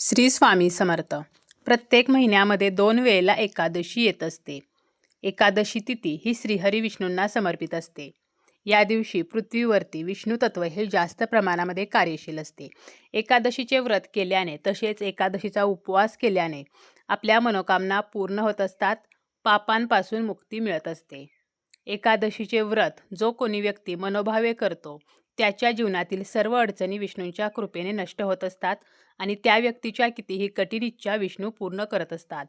श्री स्वामी समर्थ. प्रत्येक महिन्यामध्ये दोन वेळेला एकादशी येत असते. एकादशी तिथी ही श्रीहरी विष्णूंना समर्पित असते. या दिवशी पृथ्वीवरती विष्णू तत्व हे जास्त प्रमाणामध्ये कार्यशील असते. एकादशीचे व्रत केल्याने तसेच एकादशीचा उपवास केल्याने आपल्या मनोकामना पूर्ण होत असतात पापांपासून मुक्ती मिळत असते. एकादशीचे व्रत जो कोणी व्यक्ती मनोभावे करतो त्याच्या जीवनातील सर्व अडचणी विष्णूंच्या कृपेने नष्ट होत असतात आणि त्या व्यक्तीच्या कितीही कठीण इच्छा विष्णू पूर्ण करत असतात.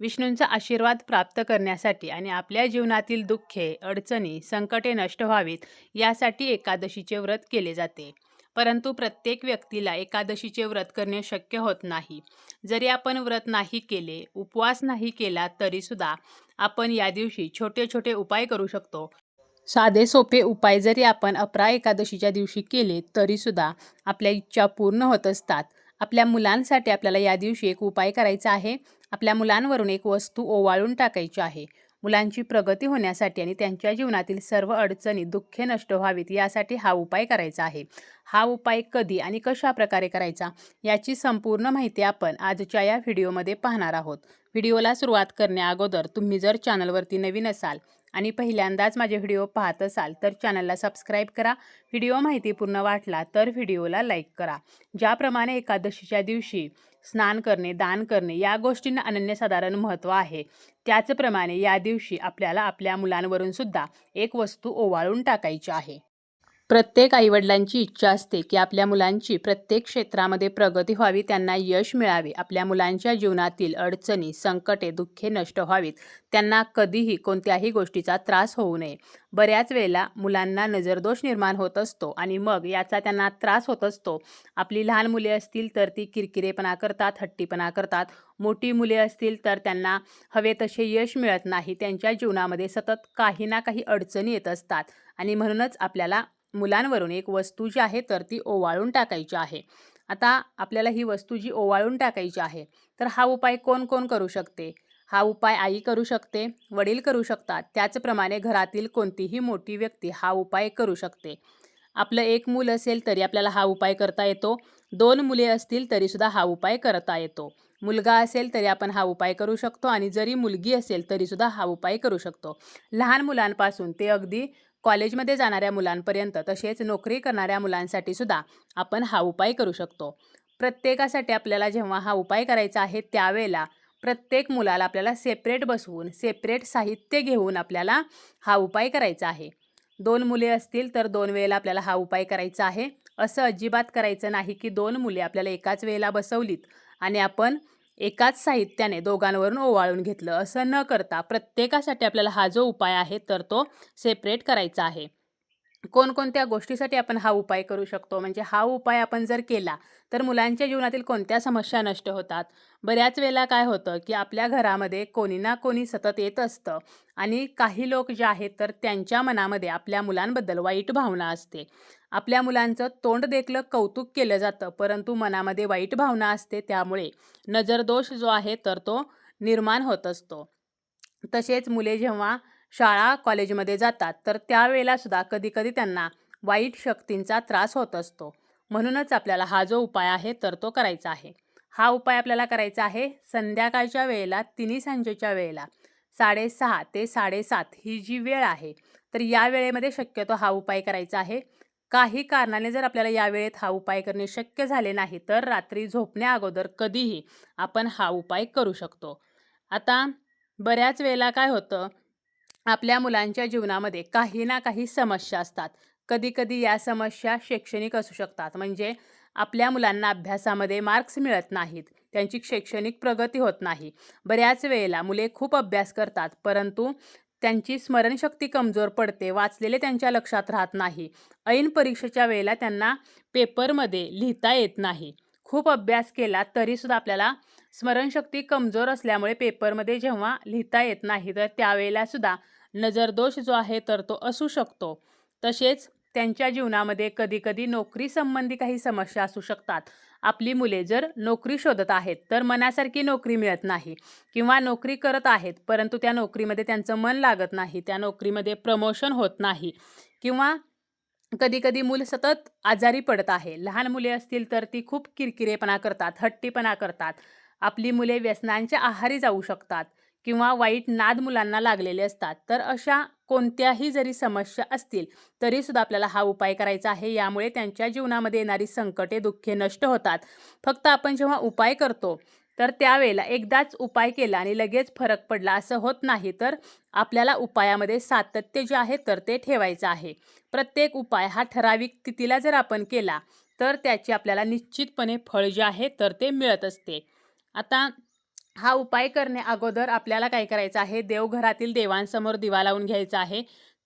विष्णूंचा आशीर्वाद प्राप्त करण्यासाठी आणि आपल्या जीवनातील दुःखे अडचणी संकटे नष्ट व्हावीत यासाठी एकादशीचे व्रत केले जाते. परंतु प्रत्येक व्यक्तीला एकादशीचे व्रत करणे शक्य होत नाही. जरी आपण व्रत नाही केले उपवास नाही केला तरीसुद्धा आपण या दिवशी छोटे छोटे उपाय करू शकतो. साधे सोपे उपाय जरी आपण अपरा एकादशीच्या दिवशी केले तरीसुद्धा आपल्या इच्छा पूर्ण होत असतात. आपल्या मुलांसाठी आपल्याला या दिवशी एक उपाय करायचा आहे. आपल्या मुलांवरून एक वस्तू ओवाळून टाकायची आहे. मुलांची प्रगती होण्यासाठी आणि त्यांच्या जीवनातील सर्व अडचणी दुःखे नष्ट व्हावीत यासाठी हा उपाय करायचा आहे. हा उपाय कधी आणि कशा प्रकारे करायचा याची संपूर्ण माहिती आपण आजच्या या व्हिडिओमध्ये पाहणार आहोत. व्हिडिओला सुरुवात करण्याअगोदर तुम्ही जर चॅनलवरती नवीन असाल आणि पहिल्यांदाच माझे व्हिडिओ पाहत असाल तर चॅनलला सबस्क्राईब करा. व्हिडिओ माहितीपूर्ण वाटला तर व्हिडिओला लाईक करा. ज्याप्रमाणे एकादशीच्या दिवशी स्नान करणे दान करणे या गोष्टींना अनन्यसाधारण महत्त्व आहे. त्याचप्रमाणे या दिवशी आपल्याला आपल्या मुलांवरून सुद्धा एक वस्तू ओवाळून टाकायची आहे. प्रत्येक आईवडिलांची इच्छा असते की आपल्या मुलांची प्रत्येक क्षेत्रामध्ये प्रगती व्हावी त्यांना यश मिळावे. आपल्या मुलांच्या जीवनातील अडचणी संकटे दुःखे नष्ट व्हावीत. त्यांना कधीही कोणत्याही गोष्टीचा त्रास होऊ नये. बऱ्याच वेळेला मुलांना नजरदोष निर्माण होत असतो आणि मग याचा त्यांना त्रास होत असतो. आपली लहान मुले असतील तर ती किरकिरेपणा करतात हट्टीपणा करतात. मोठी मुले असतील तर त्यांना हवे तसे यश मिळत नाही. त्यांच्या जीवनामध्ये सतत काही ना काही अडचणी येत असतात आणि म्हणूनच आपल्याला मुलांवरून एक वस्तू जी आहे तर ती ओवाळून टाकायची आहे. आता आपल्याला ही वस्तू जी ओवाळून टाकायची आहे तर हा उपाय कोण कोण करू शकते? हा उपाय आई करू शकते वडील करू शकतात. त्याचप्रमाणे घरातील कोणतीही मोठी व्यक्ती हा उपाय करू शकते. आपलं एक मूल असेल तरी आपल्याला हा उपाय करता येतो. दोन मुले असतील तरीसुद्धा हा उपाय करता येतो. मुलगा असेल तरी आपण हा उपाय करू शकतो आणि जरी मुलगी असेल तरीसुद्धा हा उपाय करू शकतो. लहान मुलांपासून ते अगदी कॉलेजमध्ये जाणाऱ्या मुलांपर्यंत तसेच नोकरी करणाऱ्या मुलांसाठी सुद्धा आपण हा उपाय करू शकतो. प्रत्येकासाठी आपल्याला जेव्हा हा उपाय करायचा आहे त्यावेळेला प्रत्येक मुलाला आपल्याला सेपरेट बसवून सेपरेट साहित्य घेऊन आपल्याला हा उपाय करायचा आहे. दोन मुले असतील तर दोन वेळेला आपल्याला हा उपाय करायचा आहे. असं अजिबात करायचं नाही की दोन मुले आपल्याला एकाच वेळेला बसवलीत आणि आपण एकाच साहित्याने दोघांवरून ओवाळून घेतलं. असं न करता प्रत्येकासाठी आपल्याला हा जो उपाय आहे तर तो सेपरेट करायचा आहे. कोणकोणत्या गोष्टीसाठी आपण हा उपाय करू शकतो? म्हणजे हा उपाय आपण जर केला तर मुलांच्या जीवनातील कोणत्या समस्या नष्ट होतात? बऱ्याच वेळेला काय होतं की आपल्या घरामध्ये कोणी ना कोणी सतत येत असतं आणि काही लोक जे आहेत तर त्यांच्या मनामध्ये आपल्या मुलांबद्दल वाईट भावना असते. आपल्या मुलांचं तोंड देखलं कौतुक केलं जातं परंतु मनामध्ये वाईट भावना असते त्यामुळे नजरदोष जो आहे तर तो निर्माण होत असतो. तसेच मुले जेव्हा शाळा कॉलेजमध्ये जातात तर त्यावेळेला सुद्धा कधीकधी त्यांना वाईट शक्तींचा त्रास होत असतो. म्हणूनच आपल्याला हा जो उपाय आहे तर तो करायचा आहे. हा उपाय आपल्याला करायचा आहे संध्याकाळच्या वेळेला तिन्ही सांजेच्या वेळेला. साडेसहा ते साडेसात ही जी वेळ आहे तर या वेळेमध्ये शक्यतो हा उपाय करायचा आहे. काही कारणाने जर आपल्याला या वेळेत हा उपाय करणे शक्य झाले नाही तर रात्री झोपण्या अगोदर कधीही आपण हा उपाय करू शकतो. आता बऱ्याच वेळेला काय होतं आपल्या मुलांच्या जीवनामध्ये काही ना काही समस्या असतात. कधीकधी या समस्या शैक्षणिक असू शकतात. म्हणजे आपल्या मुलांना अभ्यासामध्ये मार्क्स मिळत नाहीत. त्यांची शैक्षणिक प्रगती होत नाही. बऱ्याच वेळेला मुले खूप अभ्यास करतात परंतु त्यांची स्मरणशक्ती कमजोर पडते. वाचलेले त्यांच्या लक्षात राहत नाही. ऐन परीक्षेच्या वेळेला त्यांना पेपरमध्ये लिहिता येत नाही. खूप अभ्यास केला तरीसुद्धा आपल्याला स्मरणशक्ती कमजोर असल्यामुळे पेपरमध्ये जेव्हा लिहिता येत नाही तर त्यावेळेला सुद्धा नजरदोष जो आहे तर तो असू शकतो. तसेच त्यांच्या जीवनामध्ये कधीकधी नोकरीसंबंधी काही समस्या असू शकतात. आपली मुले जर नोकरी शोधत आहेत तर मनासारखी नोकरी मिळत नाही किंवा नोकरी करत आहेत परंतु त्या नोकरीमध्ये त्यांचं मन लागत नाही त्या नोकरीमध्ये प्रमोशन होत नाही किंवा कधीकधी मूल सतत आजारी पडत आहे. लहान मुले असतील तर ती खूप किरकिरेपणा करतात हट्टीपणा करतात. आपली मुले व्यसनांच्या आहारी जाऊ शकतात किंवा वाईट नाद मुलांना लागलेले असतात. तर अशा कोणत्याही जरी समस्या असतील तरीसुद्धा आपल्याला हा उपाय करायचा आहे. यामुळे त्यांच्या जीवनामध्ये येणारी संकटे दुःखे नष्ट होतात. फक्त आपण जेव्हा उपाय करतो तर त्यावेळेला एकदाच उपाय केला आणि लगेच फरक पडला असं होत नाही तर आपल्याला उपायामध्ये सातत्य जे आहे तर ते ठेवायचं आहे. प्रत्येक उपाय हा ठराविक तिथीला जर आपण केला तर त्याची आपल्याला निश्चितपणे फळ जे आहे तर ते मिळत असते. आता हा उपाय करणे अगोदर आपल्याला काय करायचं आहे? देवघरातील देवांसमोर दिवा लावून घ्यायचा आहे.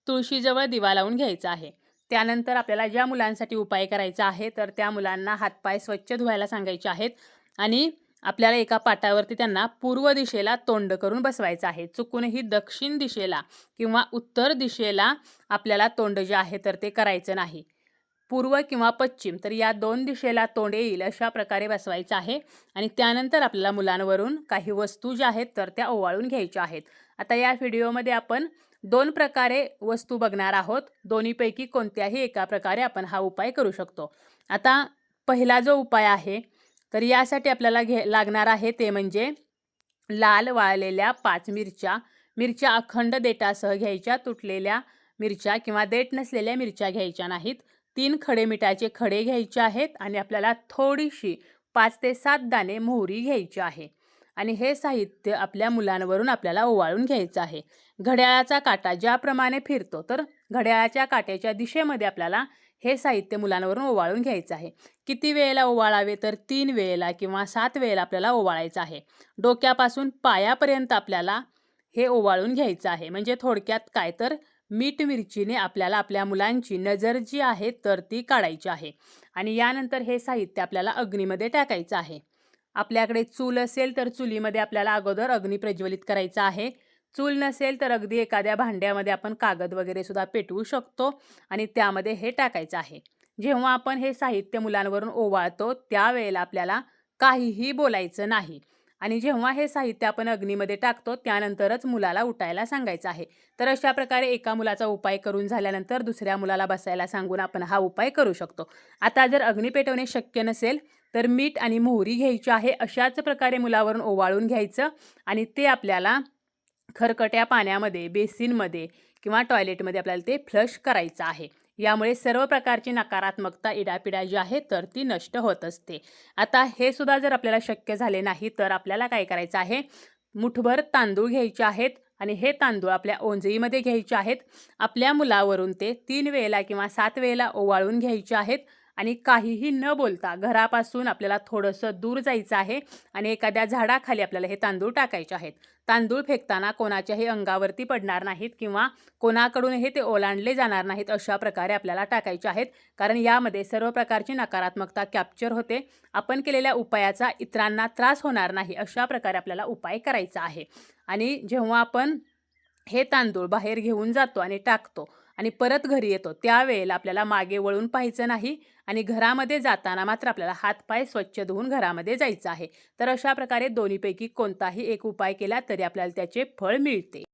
तुळशीजवळ दिवा लावून घ्यायचा आहे. त्यानंतर आपल्याला ज्या मुलांसाठी उपाय करायचा आहे तर त्या मुलांना हातपाय स्वच्छ धुवायला सांगायचे आहेत आणि आपल्याला एका पाटावरती त्यांना पूर्व दिशेला तोंड करून बसवायचं आहे. चुकूनही दक्षिण दिशेला किंवा उत्तर दिशेला आपल्याला तोंड जे आहे तर ते करायचं नाही. पूर्व किंवा पश्चिम तर या दोन दिशेला तोंड येईल अशा प्रकारे बसवायचं आहे. आणि त्यानंतर आपल्याला मुलांवरून काही वस्तू ज्या आहेत तर त्या ओवाळून घ्यायच्या आहेत. आता या व्हिडिओमध्ये आपण दोन प्रकारे वस्तू बघणार आहोत. दोन्हीपैकी कोणत्याही एका प्रकारे आपण हा उपाय करू शकतो. आता पहिला जो उपाय आहे तर यासाठी आपल्याला घे लागणार आहे ते म्हणजे लाल वाळलेल्या पाच मिरच्या. मिरच्या अखंड देटासह घ्यायच्या तुटलेल्या मिरच्या किंवा देठ नसलेल्या मिरच्या घ्यायच्या नाहीत. तीन खडे मिठाचे खडे घ्यायचे आहेत आणि आपल्याला थोडीशी पाच ते सात दाणे मोहरी घ्यायची आहे. आणि हे साहित्य आपल्या मुलांवरून आपल्याला ओवाळून घ्यायचं आहे. घड्याळाचा काटा ज्याप्रमाणे फिरतो तर घड्याळाच्या काट्याच्या दिशेमध्ये आपल्याला हे साहित्य मुलांवरून ओवाळून घ्यायचं आहे. किती वेळेला ओवाळावे तर तीन वेळेला किंवा सात वेळेला आपल्याला ओवाळायचं आहे. डोक्यापासून पायापर्यंत आपल्याला हे ओवाळून घ्यायचं आहे. म्हणजे थोडक्यात काय तर मीठ मिरचीने आपल्याला आपल्या मुलांची नजर जी आहे तर ती काढायची आहे. आणि यानंतर हे साहित्य आपल्याला अग्नीमध्ये टाकायचं आहे. आपल्याकडे चूल असेल तर चुलीमध्ये आपल्याला अगोदर अग्नी प्रज्वलित करायचा आहे. चूल नसेल तर अगदी एखाद्या भांड्यामध्ये आपण कागद वगैरे सुद्धा पेटवू शकतो आणि त्यामध्ये हे टाकायचं आहे. जेव्हा आपण हे साहित्य मुलांवरून ओवाळतो त्यावेळेला आपल्याला काहीही बोलायचं नाही. आणि जेव्हा हे साहित्य आपण अग्नीमध्ये टाकतो त्यानंतरच मुलाला उठायला सांगायचं आहे. तर अशा प्रकारे एका मुलाचा उपाय करून झाल्यानंतर दुसऱ्या मुलाला बसायला सांगून आपण हा उपाय करू शकतो. आता जर अग्नी पेटवणे शक्य नसेल तर मीठ आणि मोहरी घ्यायची आहे अशाच प्रकारे मुलावरून ओवाळून घ्यायचं आणि ते आपल्याला खरकट्या पाण्यामध्ये बेसिनमध्ये किंवा टॉयलेटमध्ये आपल्याला ते फ्लश करायचं आहे. यामुळे सर्व प्रकारची नकारात्मकता इडापिडा जी आहे तर ती नष्ट होत असते. आता हे सुद्धा जर आपल्याला शक्य झाले नाही तर आपल्याला काय करायचं आहे? मुठभर तांदूळ घ्यायचे आहेत आणि हे तांदूळ आपल्या ओंजळीमध्ये घ्यायचे आहेत. आपल्या मुलावरून ते तीन वेळेला किंवा सात वेळेला ओवाळून घ्यायचे आहेत. आणि काहीही न बोलता घरापासून आपल्याला थोडंसं दूर जायचं आहे आणि एखाद्या झाडाखाली आपल्याला हे तांदूळ टाकायचे आहेत. तांदूळ फेकताना कोणाच्याही अंगावरती पडणार नाहीत किंवा कोणाकडूनही ते ओलांडले जाणार नाहीत अशा प्रकारे आपल्याला टाकायचे आहेत. कारण यामध्ये सर्व प्रकारची नकारात्मकता कॅप्चर होते. आपण केलेल्या उपायाचा इतरांना त्रास होणार नाही अशा प्रकारे आपल्याला उपाय करायचा आहे. आणि जेव्हा आपण हे तांदूळ बाहेर घेऊन जातो आणि टाकतो आणि परत घरी येतो. त्यावेळेला आपल्याला मागे वळून पाहायचं नाही आणि घरामध्ये जाताना मात्र आपल्याला हातपाय स्वच्छ धुवून घरामध्ये जायचं आहे. तर अशा प्रकारे दोन्हीपैकी कोणताही एक उपाय केला तरी आपल्याला त्याचे फळ मिळते.